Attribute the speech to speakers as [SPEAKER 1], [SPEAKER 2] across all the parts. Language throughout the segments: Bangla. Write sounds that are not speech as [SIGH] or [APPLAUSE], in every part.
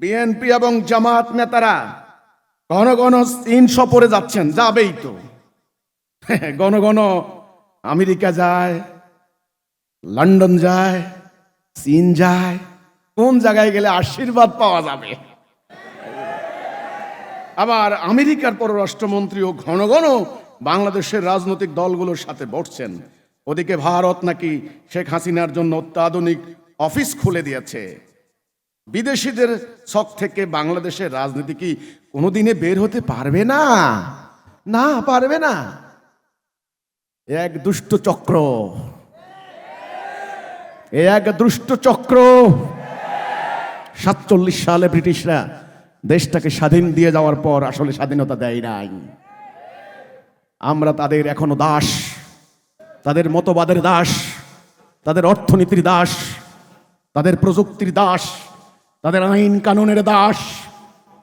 [SPEAKER 1] বিএনপি এবং জামাত নেতারা ঘন ঘন চীন সফরে যাচ্ছেন, যাবেই তো। [LAUGHS] ঘন ঘন আমেরিকা যায়, লন্ডন যায়, চীন যায়, কোন জায়গায় গেলে আশীর্বাদ পাওয়া যাবে? আবার আমেরিকার পররাষ্ট্রমন্ত্রীও ঘন ঘন বাংলাদেশের রাজনৈতিক দলগুলোর সাথে বসছেন। ওদিকে ভারত নাকি শেখ হাসিনার জন্য অত্যাধুনিক অফিস খুলে দিয়েছে। বিদেশিদের ছক থেকে বাংলাদেশের রাজনীতি কি কোনোদিনে বের হতে পারবে না? না, পারবে না। এক দুষ্ট চক্র। এক দুষ্ট চক্র। সাতচল্লিশ সালে ব্রিটিশরা দেশটাকে স্বাধীন দিয়ে যাওয়ার পর আসলে স্বাধীনতা দেয় নাই। আমরা তাদের এখনও দাস। তাদের মতবাদের দাস। তাদের অর্থনীতির দাস। তাদের প্রযুক্তির দাস। তাদের আইন কানুনের দাস।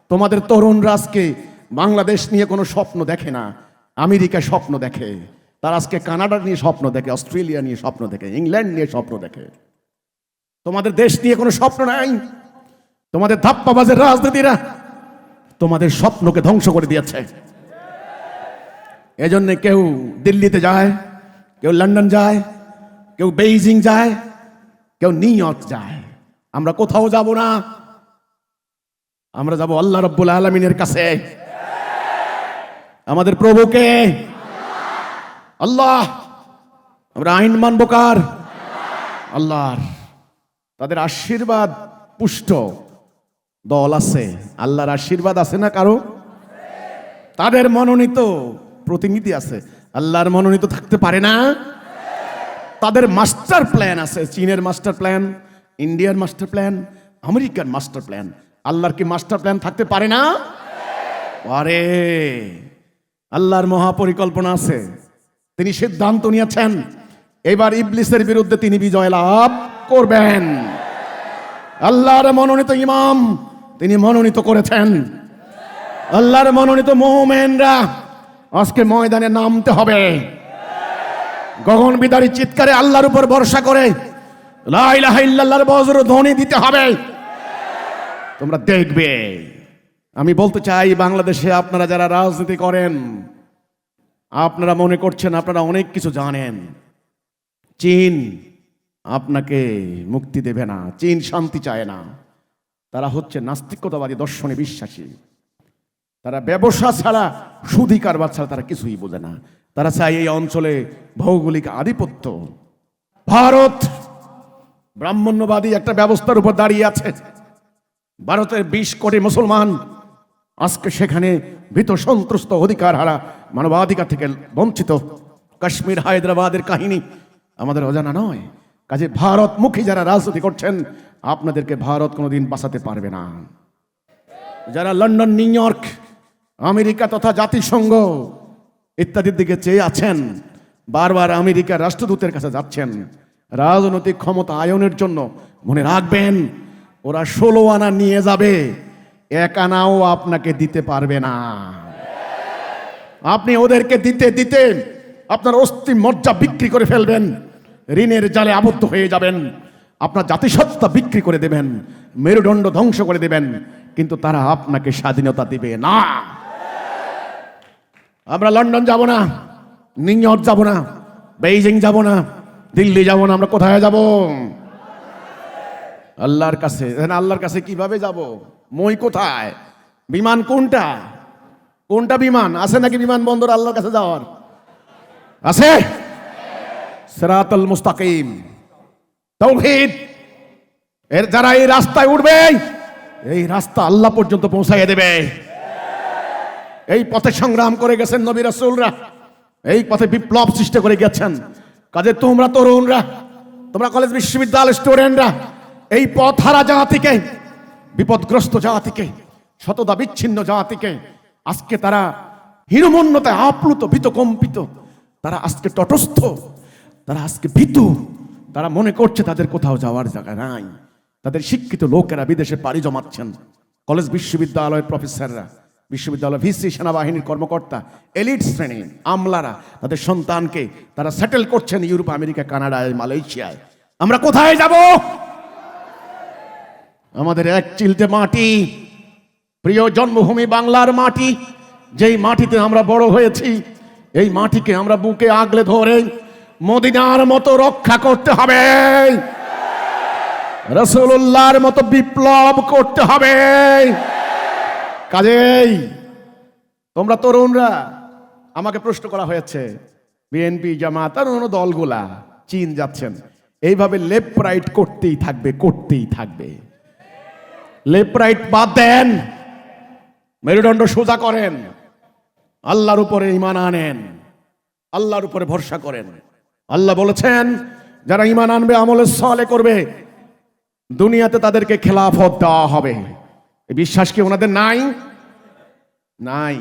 [SPEAKER 1] তোমাদের তরুণরা আজকে বাংলাদেশ নিয়ে কোনো স্বপ্ন দেখে না আমেরিকা স্বপ্ন দেখে। তারা আজকে কানাডা নিয়ে স্বপ্ন দেখে, অস্ট্রেলিয়া নিয়ে স্বপ্ন দেখে, ইংল্যান্ড নিয়ে স্বপ্ন দেখে। তোমাদের দেশ নিয়ে কোনো স্বপ্ন নাই। তোমাদের ধাপ্পাবাজের রাজনীতিরা তোমাদের স্বপ্নকে ধ্বংস করে দিয়েছে। এজন্য কেউ দিল্লিতে যায়, কেউ লন্ডন যায়, কেউ বেইজিং যায়, কেউ নিউ ইয়র্ক যায়। আমরা কোথাও যাব না। আমরা যাব আল্লাহ রব্বুল আলমিনের কাছে। আমাদের প্রভুকে আল্লাহ। আমরা আইন মানব কার? আল্লাহর। তাদের আশীর্বাদ পুষ্ট। দল আছে। আল্লাহর আশীর্বাদ আছে না কারও? তাদের মনোনীত প্রতিনিধি আছে। আল্লাহর মনোনীত থাকতে পারে না। তাদের মাস্টার প্ল্যান আছে। চীনের মাস্টার প্ল্যান। ইন্ডিয়ার মাস্টার প্ল্যান আমেরিকার মাস্টার প্ল্যান আল্লাহর কি মাস্টার প্ল্যান থাকতে পারে না? পারে। আল্লাহর মহাপরিকল্পনা আছে। তিনি সিদ্ধান্ত নিয়েছেন। এবার ইবলিসের বিরুদ্ধে তিনি বিজয় লাভ করবেন। আল্লাহর মনোনীত ইমাম তিনি মনোনীত করেছেন। আল্লাহর মনোনীত মোমেনরা আজকে ময়দানে নামতে হবে। গগন বিদারী চিৎকারে আল্লাহর উপর ভরসা করে ধ্বনি দিতে হবে। তোমরা দেখবে। আমি বলতে চাই, বাংলাদেশে আপনারা যারা রাজনীতি করেন, আপনারা মনে করছেন, আপনারা অনেক কিছু জানেন। চীন আপনাকে মুক্তি দেবে না, চীন শান্তি চায় না। তারা হচ্ছে নাস্তিকতাবাদী, দর্শনে বিশ্বাসী। তারা ব্যবসা ছাড়া, সুদি কারবার ছাড়া তারা কিছুই বোঝে না। তারা চায় এই অঞ্চলে ভৌগোলিক আধিপত্য। ভারত ব্রাহ্মণ্যবাদী একটা ব্যবস্থার উপর দাঁড়িয়ে আছে। ভারতের বিশ কোটি মুসলমান আজকে সেখানে ভীত সন্ত্রস্ত অধিকার হারা মানবাধিকার থেকে বঞ্চিত। কাশ্মীর হায়দ্রাবাদের কাহিনী আমাদের অজানা নয়। কাজে ভারতমুখী যারা রাজনীতি করছেন, আপনাদেরকে ভারত কোনোদিন বাঁচাতে পারবে না। যারা লন্ডন, নিউ ইয়র্ক, আমেরিকা তথা জাতিসংঘ ইত্যাদির দিকে চেয়ে আছেন, বারবার আমেরিকার রাষ্ট্রদূতের কাছে যাচ্ছেন রাজনৈতিক ক্ষমতা আয়নের জন্য মনে রাখবেন, ওরা ষোলো আনা নিয়ে যাবে, এক আনাও আপনাকে দিতে পারবে না। আপনি ওদেরকে দিতে দিতে আপনার অস্থি মজ্জা বিক্রি করে ফেলবেন, ঋণের জালে আবদ্ধ হয়ে যাবেন, আপনার জাতিসত্তা বিক্রি করে দেবেন, মেরুদণ্ড ধ্বংস করে দেবেন, কিন্তু তারা আপনাকে স্বাধীনতা দিবে না। আমরা লন্ডন যাব না, নিউ ইয়র্ক যাব না, বেইজিং যাব না দিল্লি যাব না, আমরা কোথায় যাব? আল্লাহর কাছে আল্লাহর কাছে কীভাবে যাব? মই কোথায়? বিমান কোনটা? কোনটা বিমান? আছে নাকি বিমান বন্দর আল্লাহর কাছে যাওয়ার? আছে? সেরাতল মুস্তাকিম। তৌহিদ! এর যারা এই রাস্তায় উঠবে, এই রাস্তা আল্লাহ পর্যন্ত পৌঁছাইয়ে দেবে। এই পথে সংগ্রাম করে গেছেন নবী রাসূলরা। এই পথে বিপ্লব সৃষ্টি করে গেছেন। কাজে তোমরা তরুণরা, তোমরা কলেজ বিশ্ববিদ্যালয় স্টুডেন্টরা এই পথ হারা জাতিকে, বিপদগ্রস্ত জাতিকে শতদা বিচ্ছিন্ন জাতিকে, আজকে তারা হীনমন্যতায় আপ্লুত ভীত কম্পিত তারা আজকে তটস্থ, তারা আজকে ভীতু, তারা মনে করছে তাদের কোথাও যাওয়ার জায়গা নাই। তাদের শিক্ষিত লোকেরা বিদেশে পাড়ি জমাচ্ছেন। কলেজ বিশ্ববিদ্যালয়ের প্রফেসররা বিশ্ববিদ্যালয় ভিসি, সেনাবাহিনীর কর্মকর্তা, এলিট শ্রেণি আমলারা, তাদের সন্তানকে তারা সেটেল করছেন ইউরোপ, আমেরিকা কানাডায় মালয়েশিয়ায়। আমরা কোথায় যাব? আমাদের এক চিলতে মাটি, প্রিয় জন্মভূমি বাংলার মাটি, যেই মাটিতে আমরা বড় হয়েছি, এই মাটিকে আমরা বুকে আগলে ধরে মদিনার মতো রক্ষা করতে হবে। রসুল্লাহর মতো বিপ্লব করতে হবে। কাজেই। তোমরা তরুণরা, আমাকে প্রশ্ন করা হয়েছে, বিএনপি, জামাত আর অন্য দলগুলা চীন যাচ্ছেন, এইভাবে লেফট রাইট করতেই থাকবে করতেই থাকবে। লেফট রাইট বাদ দেন, মেরুদণ্ড সোজা করেন, আল্লাহর উপরে ইমান আনেন, আল্লাহর উপরে ভরসা করেন। আল্লাহ বলেছেন, যারা ইমান আনবে আমলের সলে করবে, দুনিয়াতে তাদেরকে খেলাফত দেওয়া হবে। এই বিশ্বাস কি ওনাদের নাই? নাই।